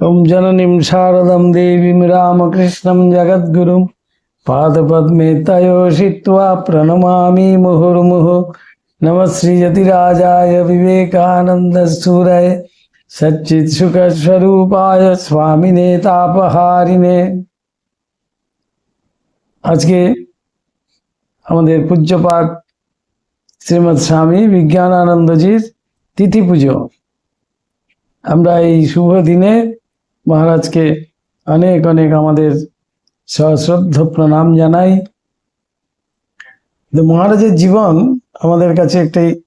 ఓం జననిం శారదం దేవీం రామకృష్ణం జగద్గురుం పాదపద్మే తయోషిత్వా ప్రణమామి ముహుర్ముహు నమ శ్రీయతిరాజాయ వివేకానంద సూరయ సచ్చిత్ సుఖస్వరూపాయ స్వామినే తాపహారినే আজকে আমাদের পূজ্যপাত শ্রীমৎ স্বামী বিজ্ঞানানন্দজির তিথি পুজো আমরা এই শুভ দিনে মহারাজকে অনেক অনেক আমাদের সশ্রদ্ধ প্রণাম জানাই। মহারাজের জীবন আমাদের কাছে একটি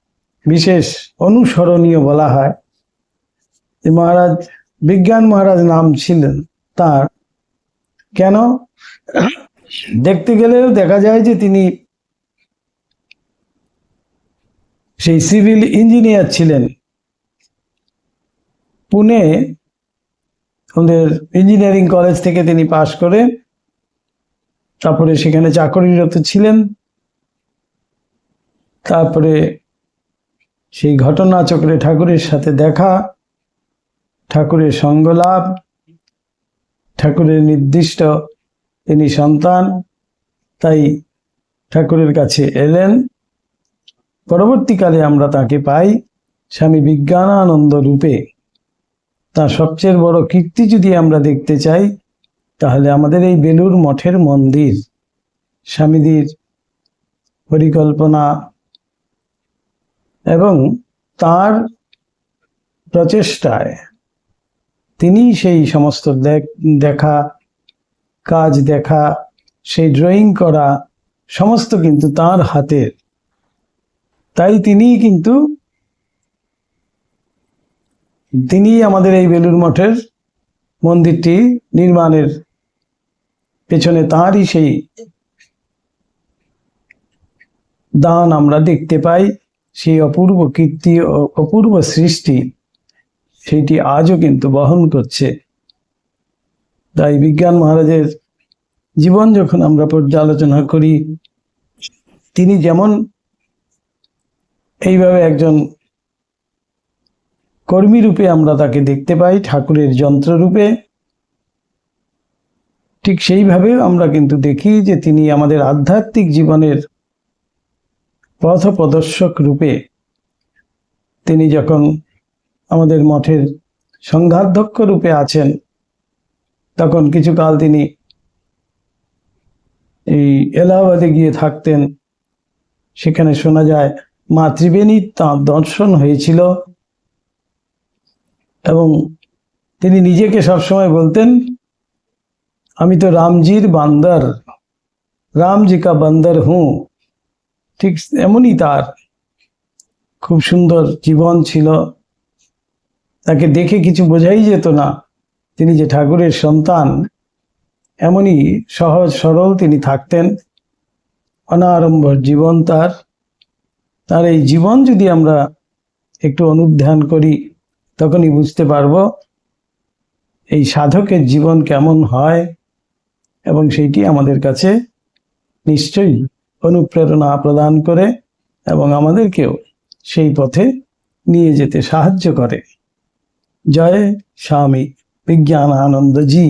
বিশেষ অনুসরণীয় বলা হয়। যে মহারাজ, বিজ্ঞান মহারাজ নাম ছিলেন তার। কেন? দেখতে গেলেও দেখা যায় যে তিনি সেই সিভিল ইঞ্জিনিয়ার ছিলেন। পুনে আমাদের ইঞ্জিনিয়ারিং কলেজ থেকে তিনি পাশ করে, তারপরে সেখানে চাকরিরত ছিলেন। তারপরে সেই ঘটনা চক্রে ঠাকুরের সাথে দেখা, ঠাকুরের সঙ্গ লাভ ঠাকুরের নির্দিষ্ট তিনি সন্তান, তাই ঠাকুরের কাছে এলেন। পরবর্তীকালে আমরা তাকে পাই স্বামী বিজ্ঞানানন্দ রূপে। তার সবচেয়ে বড় কীর্তি যদি আমরা দেখতে চাই, তাহলে আমাদের এই বেলুর মঠের মন্দির, স্বামীজির পরিকল্পনা এবং তার প্রচেষ্টায় তিনি সেই সমস্ত দেখ- কাজ দেখা, সেই ড্রয়িং করা, সমস্ত কিন্তু তার হাতের তাই তিনি কিন্তু তিনি আমাদের এই বেলুর মঠের মন্দিরটি নির্মাণের পেছনে তাঁরই সেই দান আমরা দেখতে পাই। সেই অপূর্ব কীর্তি ও অপূর্ব সৃষ্টি সেইটি আজও কিন্তু বহন করছে। তাই বিজ্ঞান মহারাজের জীবন যখন আমরা পর্যালোচনা করি, তিনি যেমন এইভাবে একজন কর্মী রূপে আমরা তাকে দেখতে পাই, ঠাকুরের যন্ত্ররূপে। ঠিক সেইভাবে আমরা কিন্তু দেখি যে তিনি আমাদের আধ্যাত্মিক জীবনের পথ প্রদর্শক রূপে। তিনি যখন আমাদের মঠের সংঘাধ্যক্ষ রূপে আছেন, তখন কিছুকাল তিনি এই এলাহাবাদে গিয়ে থাকতেন। সেখানে শোনা যায়, মা ত্রিবেণীর তাঁর দর্শন হয়েছিল। এবং তিনি নিজেকে সবসময় বলতেন, আমি তো রামজির বান্দর রামজি কা বান্দর হুঁ। ঠিক এমনই তার। খুব সুন্দর জীবন ছিল। তাকে দেখে কিছু বোঝাই যেত না। তিনি যে ঠাকুরের সন্তান, এমনই সহজ সরল তিনি থাকতেন। অনারম্বর জীবন তার। তার এই জীবন যদি আমরা একটু অনুধ্যান করি তখনই বুঝতে পারব এই সাধকের জীবন কেমন হয় এবং সেইটি আমাদের কাছে নিশ্চয়ই অনুপ্রেরণা প্রদান করে এবং আমাদেরকেও সেই পথে নিয়ে যেতে সাহায্য করে। জয় স্বামী বিজ্ঞানানন্দজি।